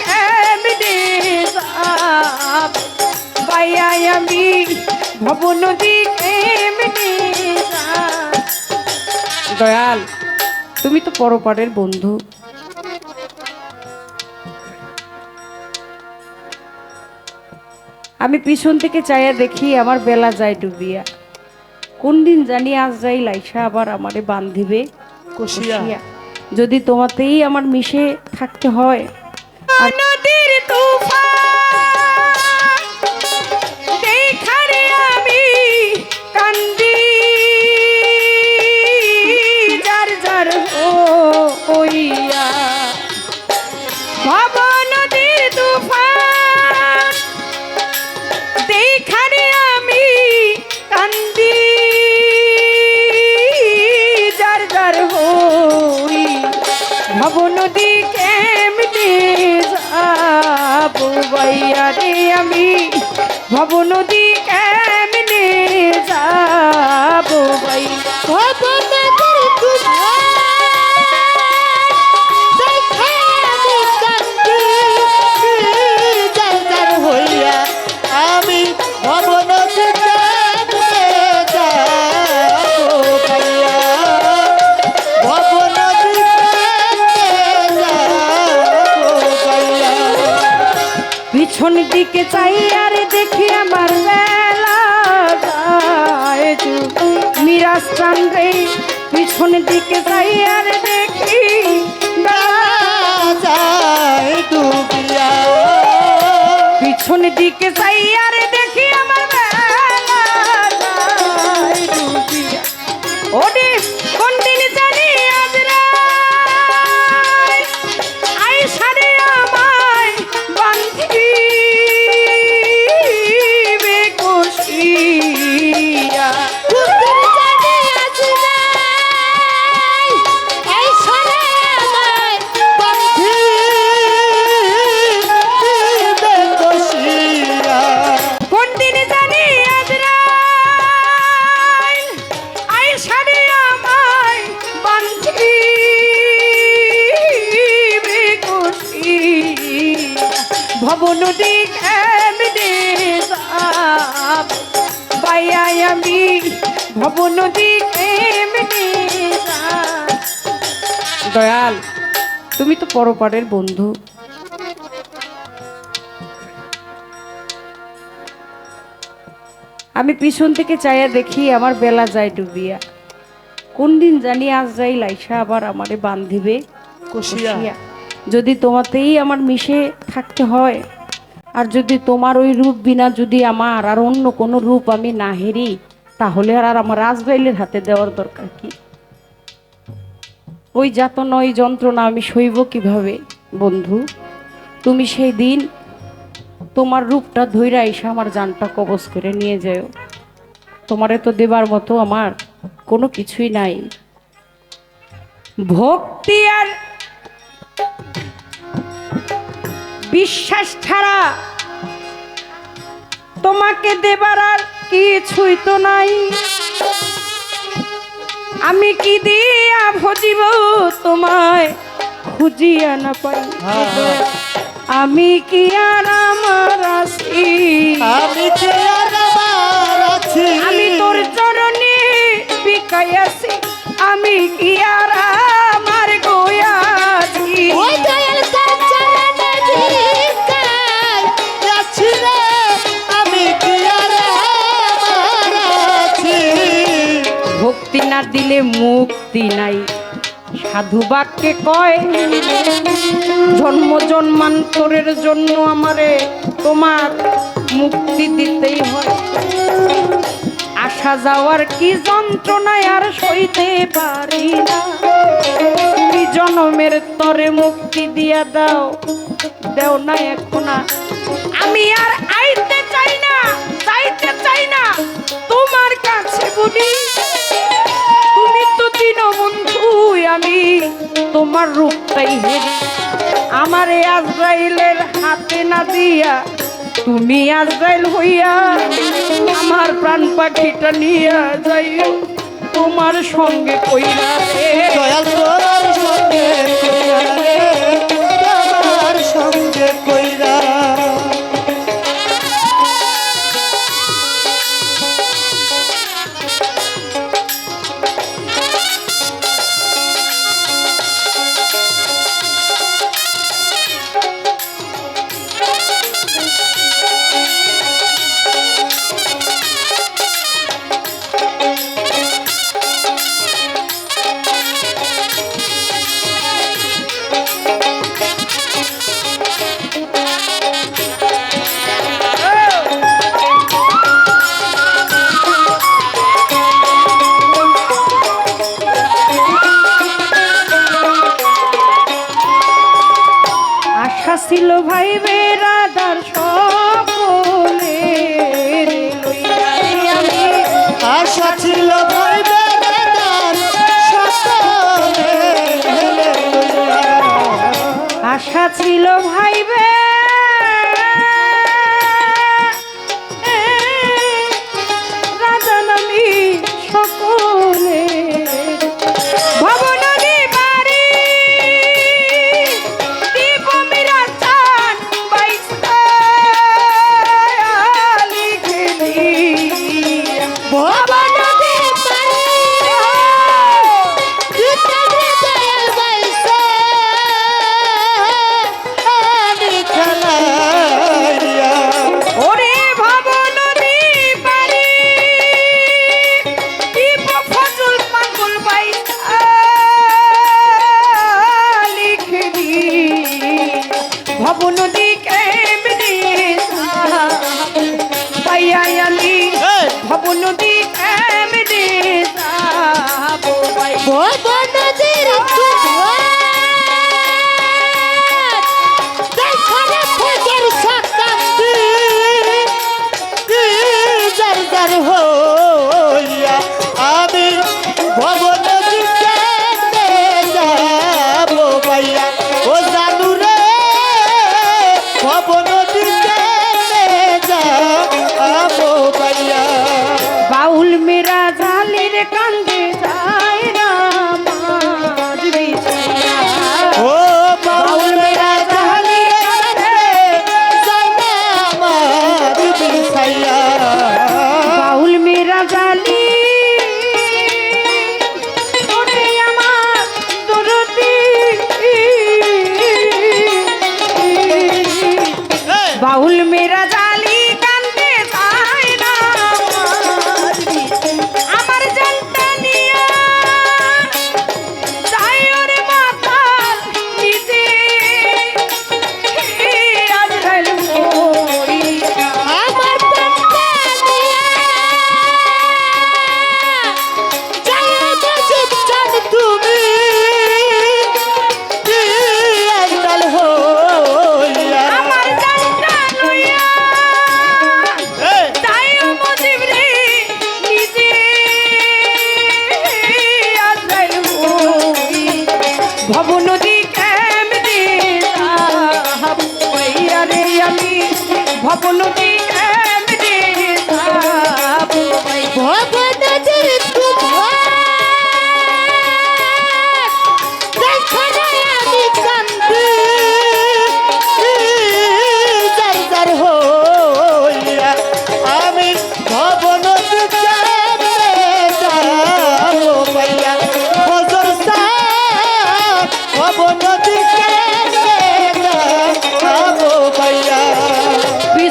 কেমনে যাব বাইয়াই আমি ভব নদী কেমনে যাব দয়াল তুমি তো পরপারের বন্ধু। আমি পিছন থেকে চাইয়া দেখি আমার বেলা যায় ডুবিয়া। কোন দিন জানি আজ যাই লাইসা আবার আমারে বান্ধিবে কষিয়া। যদি তোমাতেই আমার মিশে থাকতে হয়। নদীর তুফান ভব দিকে কেমনে যাব বাইয়া রে আমি। ভব নদী কেমনে যাব নদীর দিকে চাই আর দেখি আমার বেলা মিরাজ চান রে, পিছন দিকে চাই আর দেখি পিছন দিকে চাই আর ভব নদী কেমনে যাব দয়াল তুমি তো পরপারের বন্ধু। আমি পিছন থেকে চাইয়া দেখি আমার বেলা যায় ডুবিয়া। কোন দিন জানি আজ যাই লাইসা আবার আমারে বান্ধিবে। কষিয়া। যদি তোমাতেই আমার মিশে থাকতে হয়। আর যদি তোমার ওই রূপ বিনা যদি আমার আর অন্য কোনো রূপ আমি না হেরি, তাহলে আর আমার রাজবাইলের হাতে দেওয়ার দরকার কি? ওই যাতনা, ওই যন্ত্রণা আমি সইব কীভাবে, বন্ধু? তুমি সেই দিন তোমার রূপটা ধৈরা এসে আমার জানটা কবজ করে নিয়ে যাও। তোমারে তো দেবার মতো আমার কোনো কিছুই নাই। ভক্তি আর বিশ্বাস ছাড়া তোমাকে দেবার আর কিছুই তো নাই। আমি কি দিয়া ভজিব তোমায় খুঁজিয়া না পাই। আমি কি আর আমার আছি? আমি যে আর আমার আছি। আমি তোর চরণে বিকাইয়াছি আমি কি আর না মুক্তি নাই। সাধু বাক্যে কয়, জন্ম জন্মান্তরের জন্য আমারে তোমার মুক্তি দিতেই হয়। আসা যাওয়ার কি যন্ত্রণায় আর সইতে পারি না। জনমের তরে মুক্তি দিয়া দাও, দেও না এখন আমি আর আইতে চাই না, চাইতে চাই না, তোমার কাছে বলি তোমার রূপটাই আমার আজরাইলের হাতে না দিয়া তুমি আজরাইল হইয়া আমার প্রাণ পাখিটা নিয়া যাইও তোমার সঙ্গে কইরা দয়াল সঙ্গে তোমার আসিল ভাই বেরা দর্শক আশা ছিল ভাই আশা ছিল ভাই ভাইয়াই আমি ভবনদী এমনি যাব ভাই। ভবন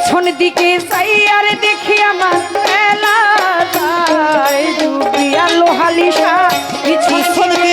পিছন দিকে সাইয়ার দেখি আমার মেলা ডুবিয়া লোহালিশা পিছন দিকে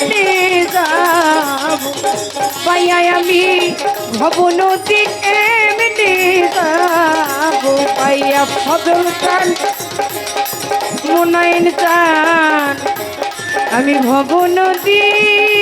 হেঁটে যাব। পাইয়াই আমি ভবন দিকে মেটে যাব। পাইয়া ফজল খান মোনায়ন চান আমি ভবন দিই